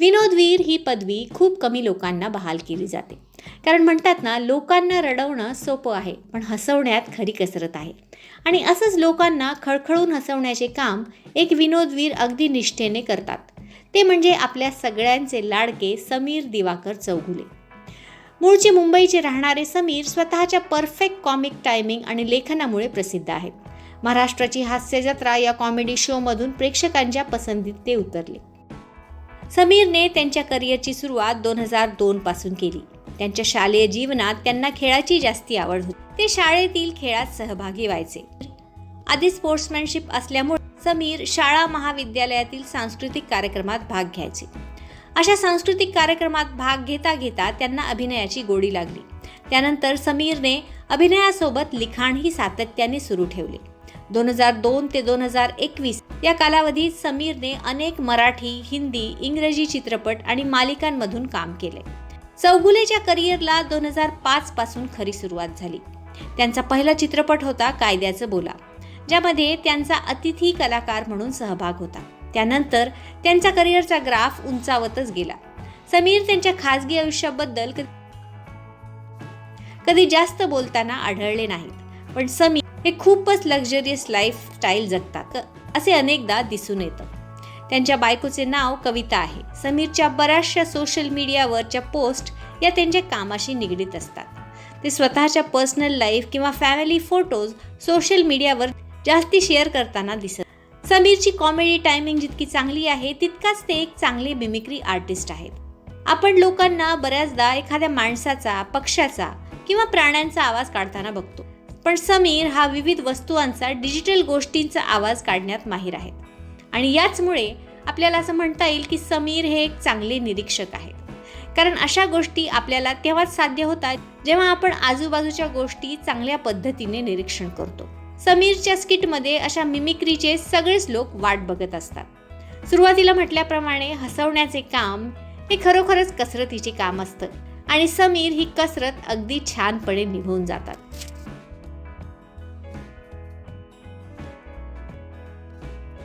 विनोदवीर ही पदवी खूप कमी लोकांना बहाल केली जाते. कारण म्हणतात ना लोकांना रडवणं सोपं आहे पण हसवण्यात खरी कसरत आहे. आणि असंच लोकांना खळखळून हसवण्याचे काम एक विनोदवीर अगदी निष्ठेने करतात. ते म्हणजे आपल्या सगळ्यांचे लाडके समीर दिवाकर चौगुले. मूळचे मुंबईचे राहणारे समीर स्वतःच्या परफेक्ट कॉमिक टायमिंग आणि लेखनामुळे प्रसिद्ध आहेत. महाराष्ट्राची हास्य जत्रा या कॉमेडी शोमधून प्रेक्षकांच्या पसंतीत ते उतरले. समीरने त्यांच्या करिअरची सुरुवात दोन हजार दोन पासून केली. त्यांच्या शालेय जीवनात त्यांना खेळाची जास्ती आवड होती. ते शाळेतील खेळात सहभागी व्हायचे. आधी स्पोर्ट्समॅनशिप असल्यामुळे समीर शाळा महाविद्यालयातील सांस्कृतिक कार्यक्रमात भाग घ्यायचे. अशा सांस्कृतिक कार्यक्रमात भाग घेता घेता त्यांना अभिनयाची गोडी लागली. त्यानंतर समीरने अभिनयासोबत लिखाणही सातत्याने सुरू ठेवले. दोन हजार दोन ते दोन हजार एकवीस. या कालावधीत समीरने अनेक मराठी हिंदी इंग्रजी चित्रपट आणि मालिकांमधून काम केले. चौगुलेच्या करिअरला दोन हजार पाच पासून खरी सुरुवात झाली. त्यांचा पहिला चित्रपट होता कायद्याचं बोला ज्यामध्ये त्यांचा अतिथी कलाकार म्हणून सहभाग होता. त्यानंतर त्यांचा करिअरचा ग्राफ उंचावतच गेला. समीर त्यांच्या खासगी आयुष्याबद्दल कधी जास्त बोलताना आढळले नाहीत पण समीर हे खूपच लक्झरियस लाईफस्टाईल जगतात. असे अनेकदा दिसून येतं. त्यांच्या बायकोचे नाव कविता आहे. समीरच्या बऱ्याचशा सोशल मीडियावरच्या पोस्ट या त्यांच्या कामाशी निगडीत असतात. ते स्वतःच्या पर्सनल लाईफ किंवा फॅमिली फोटोज सोशल मीडियावर जास्ती शेअर करताना दिसत. समीरची कॉमेडी टायमिंग जितकी चांगली आहे तितकाच ते एक चांगले मिमिक्री आर्टिस्ट आहेत. आपण लोकांना बऱ्याचदा एखाद्या माणसाचा पक्षाचा किंवा प्राण्यांचा आवाज काढताना बघतो. पण समीर हा विविध वस्तूंचा डिजिटल गोष्टींचा आवाज काढण्यात माहीर आहेत आणि याचमुळे आपल्याला असं म्हणता येईल की समीर हे एक चांगले निरीक्षक आहेत. कारण अशा गोष्टी आपल्याला तेव्हाच साध्य होतात जेव्हा आपण आजूबाजूच्या गोष्टी चांगल्या पद्धतीने निरीक्षण करतो. समीरच्या स्किटमध्ये अशा मिमिक्रीचे सगळेच लोक वाट बघत असतात. सुरुवातीला म्हटल्याप्रमाणे हसवण्याचे काम हे खरोखरच कसरतीचे काम असतं. आणि समीर ही कसरत अगदी छानपणे निभवून जातात.